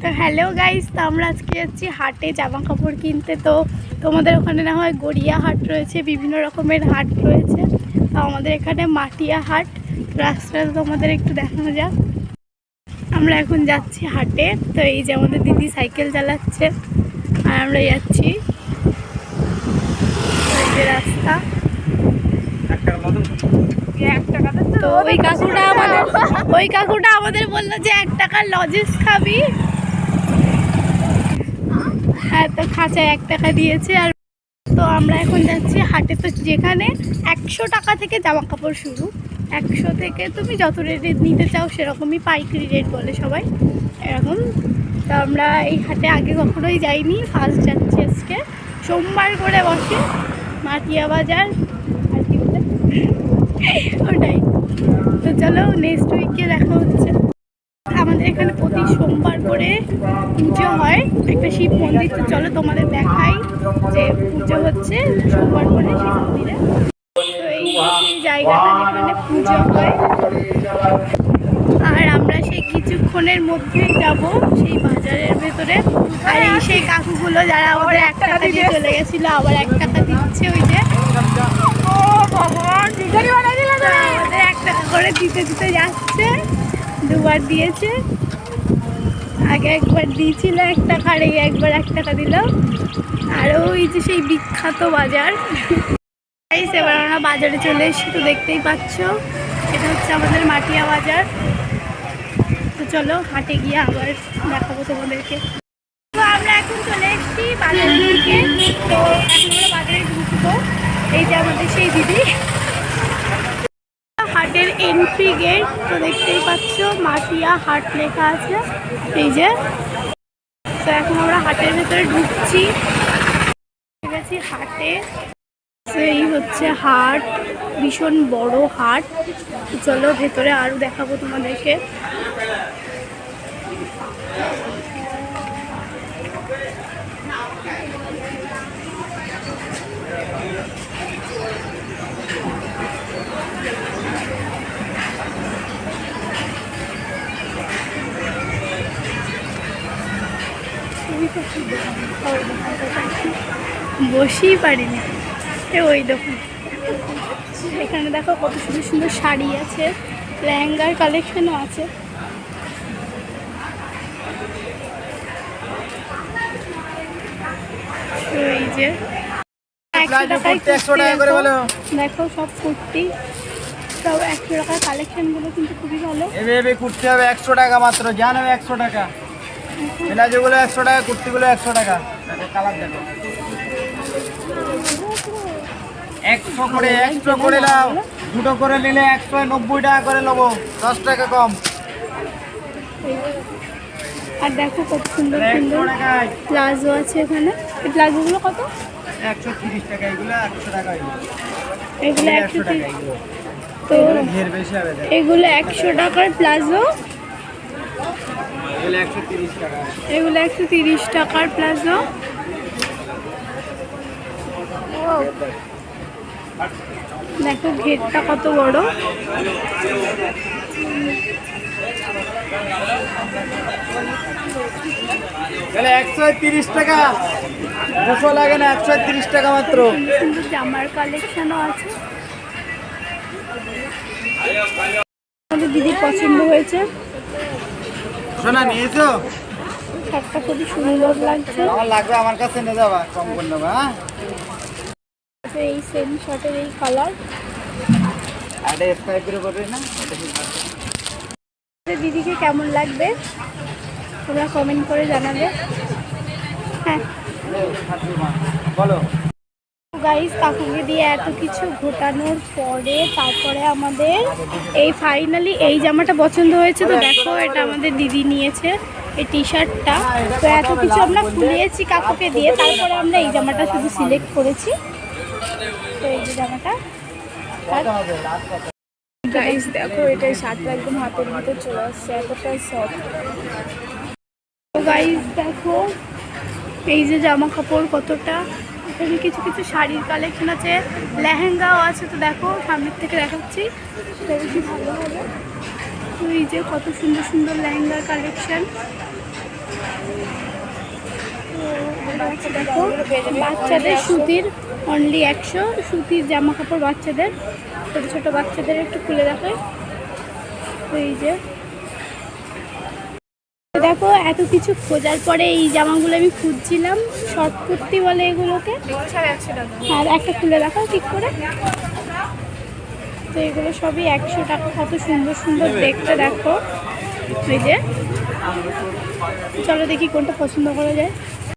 তো hello guys তো আমরা আজকে যাচ্ছি হাটে জামা কাপড় কিনতে। তো তোমাদের ওখানে না হয় গড়িয়া হাট রয়েছে বিভিন্ন রকমের হাট রয়েছে। তো আমাদের এখানে মাটিয়া হাট তো রাস্তাটা তোমাদের একটু দেখানো যাক। আমরা এখন যাচ্ছি হাটে তো এই যে আমাদের দিদি সাইকেল চালাচ্ছে আর আমরা যাচ্ছি রাস্তা। তো ওই কাকুটা আমাদের ওই কাকুটা আমাদের বলল যে এক টাকার লজেস খাবি। খাঁচায় এক টাকা দিয়েছে আর তো আমরা এখন যাচ্ছি হাটে। তো যেখানে একশো টাকা থেকে জামা কাপড় শুরু। একশো থেকে তুমি যত রেটে নিতে চাও সেরকমই পাইকারি রেট বলে সবাই। এরকম। তো আমরা এই হাটে আগে কখনোই যাইনি ফার্স্ট যাচ্ছি আজকে। সোমবার করে বসে মাটিয়া বাজার। আর কি বলে? ওটাই। তো চলো নেক্সট উইকে দেখা হচ্ছে। আমাদের এখানে প্রতি সোমবার করে পুজো হয়। একটা শিব মন্দির তো চলো তোমাদের দেখাই যে পুজো হচ্ছে সোমবার করে শিব মন্দিরে। এই জায়গাটা যেখানে পুজো হয়। আর আমরা সেই কিছুক্ষণের মধ্যেই যাব সেই বাজারের ভেতরে। আর এই সেই কাকুগুলো যারা আমাদের এক টাকা দিয়ে চলে গেছিল আবার এক টাকা দিচ্ছে ওই যে। আমাদের এক টাকা করে দিতে দিতে যাচ্ছে। দুবার দিয়েছে। আগে একবার দিয়েছিল এক টাকা আর এই একবার এক টাকা দিল। আর ওই যে সেই বিখ্যাত বাজার। এবার আমরা বাজারে চলে এসেছি, তো দেখতেই পাচ্ছ, এটা হচ্ছে আমাদের মাটিয়া বাজার। তো চলো, হাটে গিয়ে আবার দেখাবো তোমাদেরকে। তো আমরা এখন চলে এসেছি বাজারের দিকে তো এখন আমরা বাজারে ঢুকবো। এই যে আমাদের সেই দিদি। হাটের এন্ট্রি গেট তো দেখতেই পাচ্ছ, মাটিয়া হাট লেখা আছে, এই যে। তো এখন আমরা হাটের ভেতরে ঢুকছি। গেছি হাটে এই হচ্ছে হাট, ভীষণ বড় হাট। চলো ভেতরে আরও দেখাবো তোমাদেরকে। বসেই পারিনি। ওই দেখুন। এখানে দেখো কত সুন্দর সুন্দর শাড়ি আছে লেহেঙ্গার কালেকশনও আছে। এই যে দেখো সব কুর্তি। সব একশো টাকার কালেকশনগুলো কিন্তু খুবই ভালো। কুর্তি হবে একশো টাকা মাত্র। যা নেবে একশো টাকা। প্লাজোগুলো একশো টাকা কুর্তিগুলো একশো টাকা। কালার দেখো। একশো করে একশো করে নাও। দুটো করে নিলে একশো নব্বই টাকা করে নেব। দশ টাকা কম। আর দেখো কত সুন্দর সুন্দর প্লাজো আছে এখানে। এই প্লাজোগুলো কত? একশো তিরিশ টাকা এগুলো একশো টাকা এগুলো একশো টাকা তো। এগুলো একশো টাকার প্লাজো। এগুলো একশো তিরিশ টাকার প্লাজো। দেখো ঘেরটা কত বড়। তাহলে একশো তিরিশ টাকা। দুশো লাগে না একশো তিরিশ টাকা মাত্র। জামার কালেকশনও আছে। দিদির পছন্দ হয়েছে। শোনা নিয়েছো? শার্টটা খুবই সুন্দর লাগছে। আমার লাগবে আমার কাছে নিয়ে যাবা কম করে নেবা হ্যাঁ? এই সেম শার্টের এই কালার আরে স্কাই করে করবে না আছে। দিদিকে কেমন লাগবে? তোমরা কমেন্ট করে জানাবে। হ্যাঁ। বলো। গাইস কাকুকে দিয়ে এত কিছু ঘোটানোর পরে তারপরে আমাদের এই ফাইনালি এই জামাটা পছন্দ হয়েছে, তো দেখো এটা আমাদের দিদি নিয়েছে এই টি শার্টটা তো এত কিছু আমরা খুলিয়েছি কাকুকে দিয়ে, তারপরে আমরা এই জামাটা শুধু সিলেক্ট করেছি। তো এই যে জামাটা। গাইস দেখো, এটা শার্টটা একদম হাতের ভিতর চলে আসছে, এতটাই সফট তো গাইস দেখো, এই যে জামা কাপড় কতটা এখানে কিছু কিছু শাড়ির কালেকশন আছে, লেহেঙ্গাও আছে, তো দেখো, সামনের থেকে দেখাচ্ছি। বেশি ভালো হবে। তো এই যে কত সুন্দর সুন্দর লেহেঙ্গার কালেকশন দেখো, বাচ্চাদের সুতির অনলি একশো, সুতির জামা কাপড় বাচ্চাদের, ছোটো ছোটো বাচ্চাদের একটু খুলে দেখায় এই যে দেখো, এত কিছু খোঁজার পরে এই জামাগুলো আমি খুঁজছিলাম শর্ট কুর্তি বলে এগুলোকে। আর একটা খুলে রাখো ঠিক করে। তো এগুলো সবই একশো টাকা, কত সুন্দর সুন্দর দেখতে দেখো। এই যে, চলো দেখি কোনটা পছন্দ করা যায়।